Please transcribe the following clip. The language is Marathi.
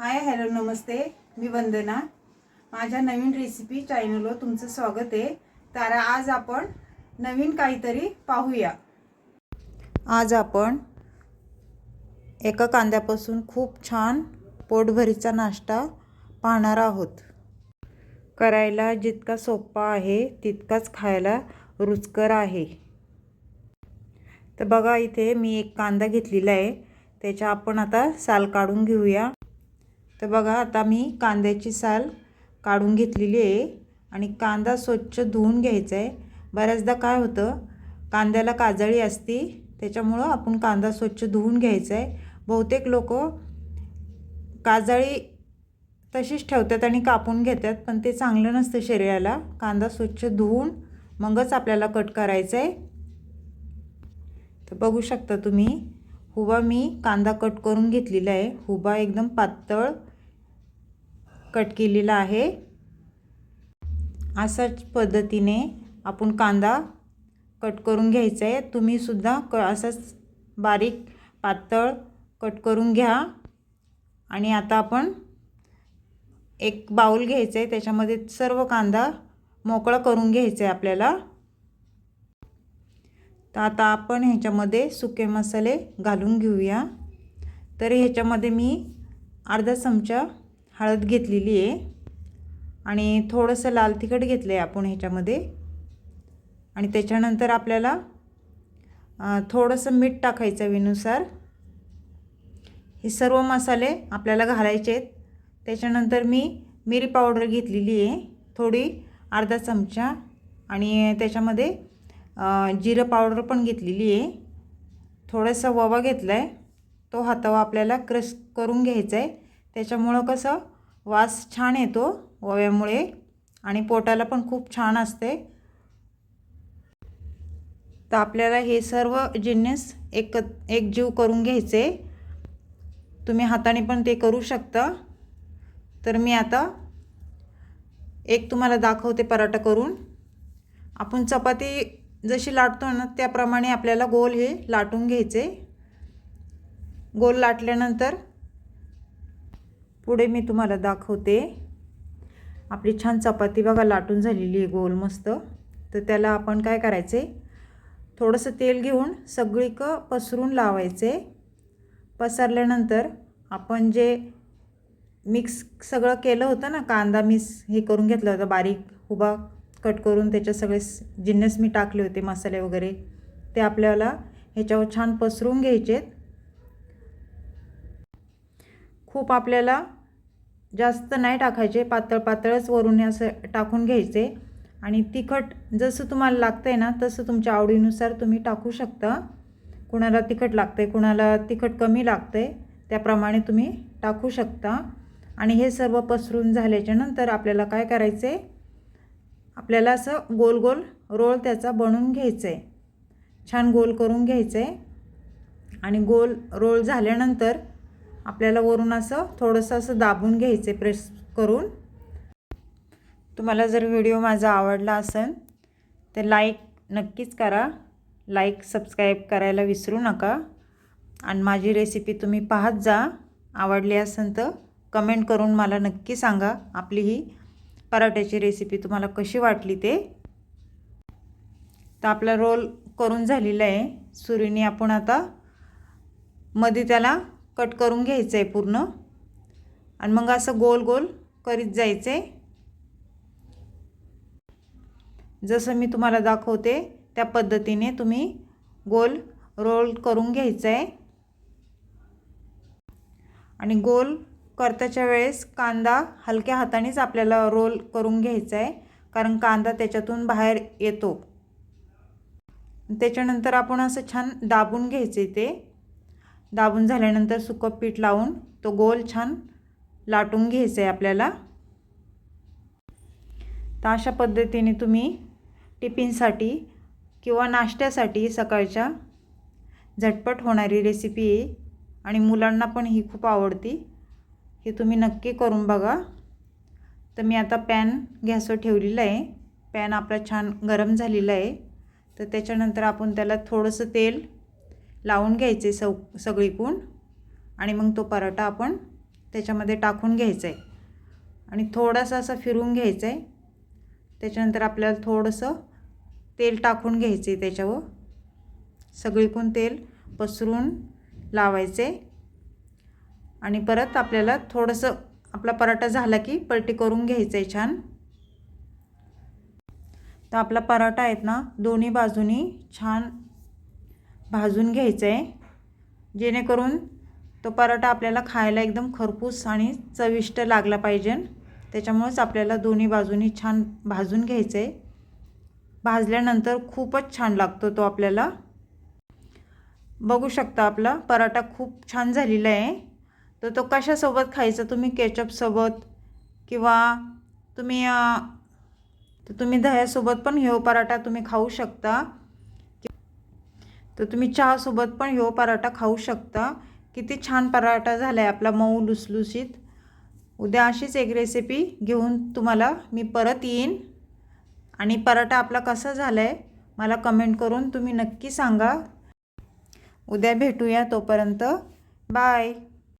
हाय हॅलो नमस्ते. मी वंदना. माझ्या नवीन रेसिपी चॅनलवर तुमचं स्वागत आहे. तर आज आपण नवीन काहीतरी पाहूया. आज आपण एका कांद्यापासून खूप छान पोटभरीचा नाश्ता पाहणार आहोत. करायला जितका सोपा आहे तितकाच खायला रुचकर आहे. तर बघा इथे मी एक कांदा घेतलेला आहे. त्याच्या आपण आता साल काढून घेऊया. तर बघा आता मी कांद्याची साल काढून घेतलेली आहे आणि कांदा स्वच्छ धुवून घ्यायचा आहे बऱ्याचदा काय होतं कांद्याला काजळी असती त्याच्यामुळं आपण कांदा स्वच्छ धुवून घ्यायचा आहे बहुतेक लोक काजळी तशीच ठेवतात आणि कापून घेतात पण ते चांगलं नसतं शरीराला. कांदा स्वच्छ धुवून मगच आपल्याला कट करायचं आहे तर बघू शकता तुम्ही हुबा मी कांदा कट करून घेतलेला आहे हुबा एकदम पातळ कट केलेला आहे. अशाच पद्धतीने आपण कांदा कट करून घ्यायचा आहे तुम्हीसुद्धा क असंच बारीक पातळ कट करून घ्या. आणि आता आपण एक बाऊल घ्यायचं आहे त्याच्यामध्ये सर्व कांदा मोकळा करून घ्यायचा आहे आपल्याला. तर आता आपण ह्याच्यामध्ये सुके मसाले घालून घेऊया. तर ह्याच्यामध्ये मी अर्धा चमचा हळद घेतलेली आहे. आणि थोडंसं लाल तिखट घेतलं आहे आपण ह्याच्यामध्ये. आणि त्याच्यानंतर आपल्याला थोडंसं मीठ टाकायचं वेनुसार हे सर्व मसाले आपल्याला घालायचे आहेत. त्याच्यानंतर मी मिरी पावडर घेतलेली आहे. थोडी अर्धा चमचा. आणि त्याच्यामध्ये जिरं पावडर पण घेतलेली आहे. थोडासा ववा घेतला आहे तो हातावा आपल्याला क्रश करून घ्यायचा आहे. त्याच्यामुळं कसं वास छान येतो ओव्यामुळे आणि पोटाला पण खूप छान असते. तर आपल्याला हे सर्व जिन्नस एक एकजीव करून घ्यायचे. तुम्ही हाताने पण ते करू शकता. तर मी आता एक तुम्हाला दाखवते पराठा करून. आपण चपाती जशी लाटतो ना त्याप्रमाणे आपल्याला गोल हे लाटून घ्यायचे. गोल लाटल्यानंतर पुढे मी तुम्हाला दाखवते. आपली छान चपाती बघा लाटून झालेली आहे गोल मस्त. तर त्याला आपण काय करायचे? थोडंसं तेल घेऊन सगळीक पसरून लावायचे. पसरल्यानंतर आपण जे मिक्स सगळं केलं होतं ना कांदा मिक्स हे करून घेतलं होतं बारीक उभा कट करून त्याच्यात सगळे जिन्नस मी टाकले होते मसाले वगैरे ते आपल्याला ह्याच्यावर छान पसरून घ्यायचेत. खूप आपल्याला जास्त नाही टाकायचे पातळ पातळच वरून असं टाकून घ्यायचे. आणि तिखट जसं तुम्हाला लागतं आहे ना तसं तुमच्या आवडीनुसार तुम्ही टाकू शकता. कुणाला तिखट लागतं आहे कुणाला तिखट कमी लागतं आहे त्याप्रमाणे तुम्ही टाकू शकता. आणि हे सर्व पसरून झाल्याच्यानंतर आपल्याला काय करायचं आहे आपल्याला असं गोल गोल रोल त्याचा बनवून घ्यायचं आहे छान गोल करून घ्यायचं आहे आणि गोल रोल झाल्यानंतर आपल्याला वरून असं थोडंसं असं दाबून घ्यायचं आहे प्रेस करून. तुम्हाला जर व्हिडिओ माझा आवडला असेल तर लाईक नक्कीच करा. लाईक सबस्क्राईब करायला विसरू नका. आणि माझी रेसिपी तुम्ही पाहत जा. आवडली असेल तर कमेंट करून मला नक्की सांगा. आपली ही पराठ्याची रेसिपी तुम्हाला कशी वाटली ते. तर आपला रोल करून झालेला आहे. सुरीने आपण आता मध्ये त्याला कट करून घ्यायचं आहे पूर्ण. आणि मग असं गोल गोल करीत जायचं आहे जसं मी तुम्हाला दाखवते त्या पद्धतीने तुम्ही गोल रोल करून घ्यायचं आहे आणि गोल करताच्या वेळेस कांदा हलक्या हातानेच आपल्याला रोल करून घ्यायचा आहे कारण कांदा त्याच्यातून बाहेर येतो. त्याच्यानंतर आपण असं छान दाबून घ्यायचे ते. दाबून झाल्यानंतर सुकं पीठ लावून तो गोल छान लाटून घ्यायचं आहे आपल्याला. तर अशा पद्धतीने तुम्ही टिफिनसाठी किंवा नाश्त्यासाठी सकाळच्या झटपट होणारी रेसिपी आहे आणि मुलांना पण ही खूप आवडती हे तुम्ही नक्की करून बघा. तर मी आता पॅन गॅसवर ठेवलेला आहे. पॅन आपला छान गरम झालेला आहे. तर त्याच्यानंतर आपण त्याला थोडंसं तेल लावून घ्यायचे सव सगळीकून आणि मग तो पराठा आपण त्याच्यामध्ये टाकून घ्यायचा आहे आणि थोडासा असं फिरून घ्यायचं आहे त्याच्यानंतर आपल्याला थोडंसं तेल टाकून घ्यायचं आहे त्याच्यावर सगळीकून तेल पसरून लावायचे आणि परत आपल्याला थोडंसं आपला पराठा झाला की पलटी करून घ्यायचं आहे छान. तर आपला पराठा आहेत ना दोन्ही बाजूनी छान भाजून घ्यायचं आहे जेणेकरून तो पराठा आपल्याला खायला एकदम खरपूस आणि चविष्ट लागला पाहिजे. त्याच्यामुळेच आपल्याला दोन्ही बाजूनी छान भाजून घ्यायचं आहे भाजल्यानंतर खूपच छान लागतो तो आपल्याला. बघू शकता आपला पराठा खूप छान झालेला आहे. तर तो कशासोबत खायचा? तुम्ही केचपसोबत किंवा तुम्ही तर तुम्ही दह्यासोबत पण हे पराठा तुम्ही खाऊ शकता. तर तुम्ही चहासोबत पण ह्यो पराठा खाऊ शकता. किती छान पराठा झाला आहे आपला मऊ लुसलुसीत उद्या अशीच एक रेसिपी घेऊन तुम्हाला मी परत येईन. आणि पराठा आपला कसा झाला आहे मला कमेंट करून तुम्ही नक्की सांगा. उद्या भेटूया तोपर्यंत. बाय